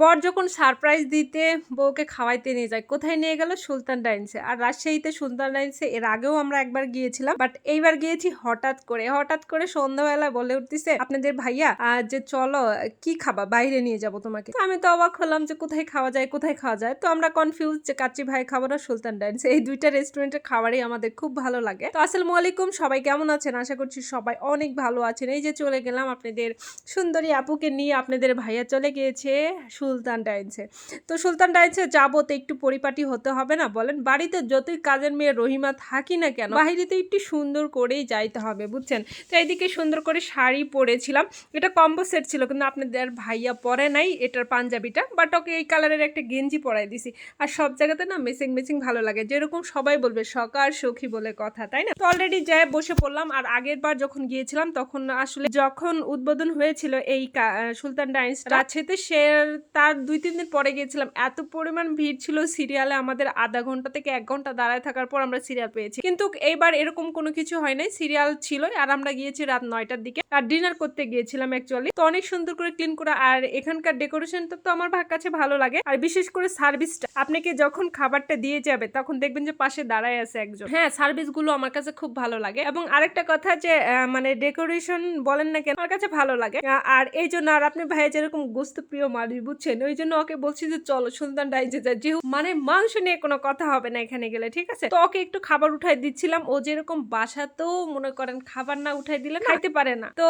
বর যখন সারপ্রাইজ দিতে বউকে খাওয়াইতে নিয়ে যায়, কোথায় নিয়ে গেল? সুলতান ডাইন্সে। আর রাজশাহীতে সুলতান ডাইন্সে, এর আগেও আমরা একবার গিয়েছিলাম বাট এইবার গিয়েছি হঠাৎ করে। হঠাৎ করে সন্ধ্যাবেলা বলে উঠতেছে, আপনাদের ভাইয়া যে চলো, কি খাবা? বাইরে নিয়ে যাব তোমাকে। আমি তো অবাক হলাম যে কোথায় খাওয়া যায়, কোথায় খাওয়া যায়। তো আমরা কনফিউজ যে কাচ্চি ভাই খাব না, সুলতান ডাইন্স। এই দুইটা রেস্টুরেন্টের খাবারই আমাদের খুব ভালো লাগে। তো আসসালামু আলাইকুম, সবাই কেমন আছেন? আশা করছি সবাই অনেক ভালো আছেন। এই যে চলে গেলাম আপনাদের সুন্দরী আপুকে নিয়ে, আপনাদের ভাইয়া চলে গিয়েছে। সুলতান ডাইন্সে তো সুলতান ডাইন্সে যাব তো একটু পরিপাটি হতে হবে না, বলেন। বাড়িতে যতই কাজের মেয়ে রহিমা থাকি না কেন, বাহিরেতে একটু সুন্দর করেই যাইতে হবে, বুঝছেন? তো এইদিকে সুন্দর করে শাড়ি পরেছিলাম। এটা কম্বো সেট ছিল, কিন্তু আপনাদের ভাইয়া পরে নাই এটার পাঞ্জাবিটা বাট ওকে এই কালারের একটা গেঞ্জি পরাই দিছি। আর সব জায়গাতে না মেসিং মেসিং ভালো লাগে। যেরকম সবাই বলবে, সকার সখী বলে কথা, তাই না? তো অলরেডি যায় বসে পড়লাম, আর আগের বার যখন গিয়েছিলাম, তখন আসলে যখন উদ্বোধন হয়েছিল এই সুলতান ডাইন্স, রাজশাহীতে সে তার দুই, তিন দিন পরে গিয়েছিলাম। এত পরিমাণ ভিড় ছিল সিরিয়ালে আমাদের আধা ঘণ্টা থেকে এক ঘণ্টা দাঁড়ায় থাকার পর আমরা সিরিয়াল পেয়েছি। কিন্তু এইবার এরকম কোনো কিছু হয় নাই। সিরিয়াল ছিল আর আমরা গিয়েছি রাত নয়টার দিকে। আর ডিনার করতে গিয়েছিলাম অ্যাকচুয়ালি তো অনেক সুন্দর করে ক্লিন করা আর এখানকার ডেকোরেশনটা তো আমার কাছে ভালো লাগে। আর বিশেষ করে সার্ভিসটা আপনাকে যখন খাবারটা দিয়ে যাবে, তখন দেখবেন যে পাশে দাঁড়ায় আছে একজন। হ্যাঁ সার্ভিসগুলো আমার কাছে খুব ভালো লাগে। এবং আরেকটা কথা যে মানে ডেকোরেশন বলেন না কেন, আমার কাছে ভালো লাগে। আর এই জন্য আর আপনি ভাইয়া যেরকম গোস্ত প্রিয় মানুষ বুঝছেন ওই জন্য ওকে বলছি যে, চলো সুলতান ডাইজে যায় যেহেতু মানে মাংস নিয়ে কোনো কথা হবে না এখানে গেলে, ঠিক আছে? তো ওকে একটু খাবার উঠাই দিচ্ছিলাম। ও যেরকম বাসাতেও মনে করেন খাবার না উঠাই দিলে খাইতে পারে না। তো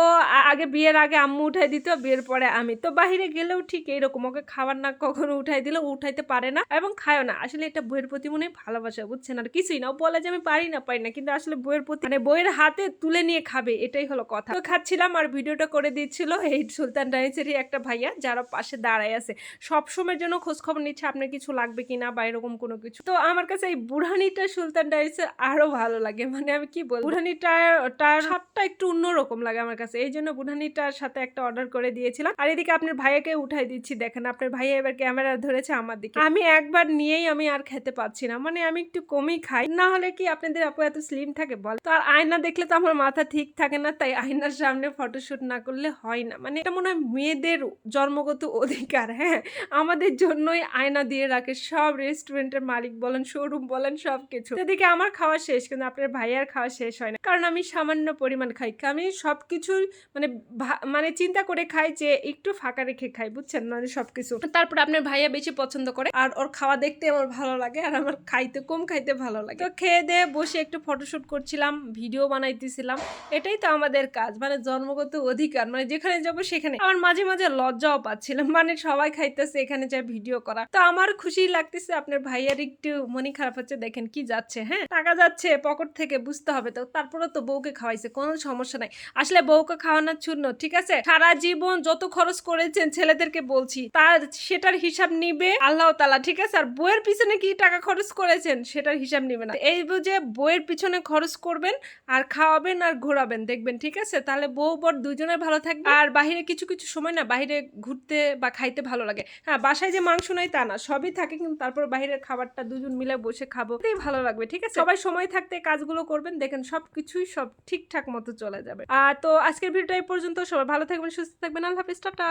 আগে বিয়ের আগে আম্মু উঠাই দিত, বিয়ের পরে আমি। তো বাহিরে গেলেও ঠিক এইরকম, ওকে খাবার না কখনো উঠাই দিলে উঠাইতে পারে না এবং খায়ও না। আসলে এটা বইয়ের প্রতি মনে ভালোবাসা, বুঝছেন? আর কিছুই না। ও বলে যে, আমি পারি না পারি না। কিন্তু আসলে বইয়ের প্রতি মানে বইয়ের হাতে তুলে নিয়ে খাবে, এটাই হলো কথা। তো খাচ্ছিলাম আর ভিডিওটা করে দিচ্ছিল এই সুলতান ডাইন্সেরই একটা ভাইয়া, যারা পাশে দাঁড়ায় আছে। সব সময়ের জন্য খোঁজ খবর নিচ্ছে আপনার কিছু লাগবে কিনা বা এরকম কোনো কিছু। তো আমার কাছে এই বুড়ানিটা সুলতান ডাইন্সের আরও ভালো লাগে। মানে আমি কি বলব? বুড়ানিটার স্বাদটা একটু অন্যরকম লাগে আমার কাছে। এই জন্য বুড়ানিটার সাথে একটা অর্ডার করে দিয়েছিলাম। আর এদিকে আপনার ভাইয়াকে উঠাই দিচ্ছি, দেখেন আপনার ভাইয়া এবার ক্যামেরা ধরেছে আমার দিকে। আমি একবার নিয়েই আমি আর খেতে পাচ্ছি না। মানে আমি একটু কমই খাই। না হলে কি আপনাদের আপু এত স্লিম থাকে বল? তো আর আয়না দেখলে তো আমার মাথা ঠিক থাকে না, তাই আয়নার সামনে ফটোশুট না করলে হয় না। মানে এটা মনে হয় মেয়েদের জন্মগত অধিকার হ্যাঁ আমাদের জন্যই আয়না দিয়ে রাখে সব রেস্টুরেন্টের মালিক বলেন, শোরুম বলেন, সব কিছু। এদিকে আমার খাওয়া শেষ, কিন্তু আপনার ভাইয়ার খাওয়া শেষ হয় না। কারণ আমি সামান্য পরিমাণ খাই। আমি সব কিছুই মানে মানে চিন্তা করে খাই যে একটু ফাঁকা রেখে খাই, বুঝছেন? মানে সবকিছু তারপর আপনার ভাইয়া বেশি পছন্দ করে, আর ওর খাওয়া দেখতে আমার ভালো লাগে, আর আমার খাইতে, কম খাইতে ভালো লাগে। তো খেয়ে দিয়ে বসে একটু ফটোশুট করছিলাম ভিডিও বানাইতেছিলাম। এটাই তো আমাদের কাজ মানে জন্মগত অধিকার মানে যেখানে যাব সেখানে। আমার মাঝে মাঝে লজ্জাও পাচ্ছিলাম মানে সবাই খাইতেছে এখানে যা ভিডিও করা। তো আমার খুশি লাগতেছে, আপনার ভাইয়ার একটু মনে খারাপ হচ্ছে, দেখেন কি যাচ্ছে হ্যাঁ? টাকা যাচ্ছে পকেট থেকে, বুঝতে হবে তো। তারপরে তো বউকে খাওয়াইছে, কোনো সমস্যা নাই। আসলে বউকে খাওয়ানোর জন্য, ঠিক আছে? সারা জীবন যত খরচ করেছেন ছেলেদেরকে বলছি, তার সেটার হিসাব নিবে আল্লাহ তালা ঠিক আছে? আর বইয়ের পিছনে কি টাকা খরচ করেছেন, সেটার হিসাব নিবে না। এই বুঝে বইয়ের পিছনে খরচ করবেন, আর খাওয়াবেন আর ঘোরাবেন, দেখবেন, ঠিক আছে? তাহলে বউ বর দুজনে ভালো থাকবে। আর বাইরে কিছু কিছু সময় না বাইরে ঘুরতে বা খাইতে ভালো লাগে। হ্যাঁ বাসায় যে মাংস নাই তা না, সবই থাকে কিন্তু তারপর বাইরের খাবারটা দুজন মিলে বসে খাব, এটাই ভালো লাগবে, ঠিক আছে? সবাই সময় থাকতে কাজগুলো করবেন, দেখেন সব কিছুই সব ঠিকঠাক মতো চলে যাবে। আর তো আজকের ভিডিওটা এই পর্যন্ত, সবাই ভালো থাকবেন, সুস্থ থাকবেন, আল্লাহ হাফিজ, টাটা!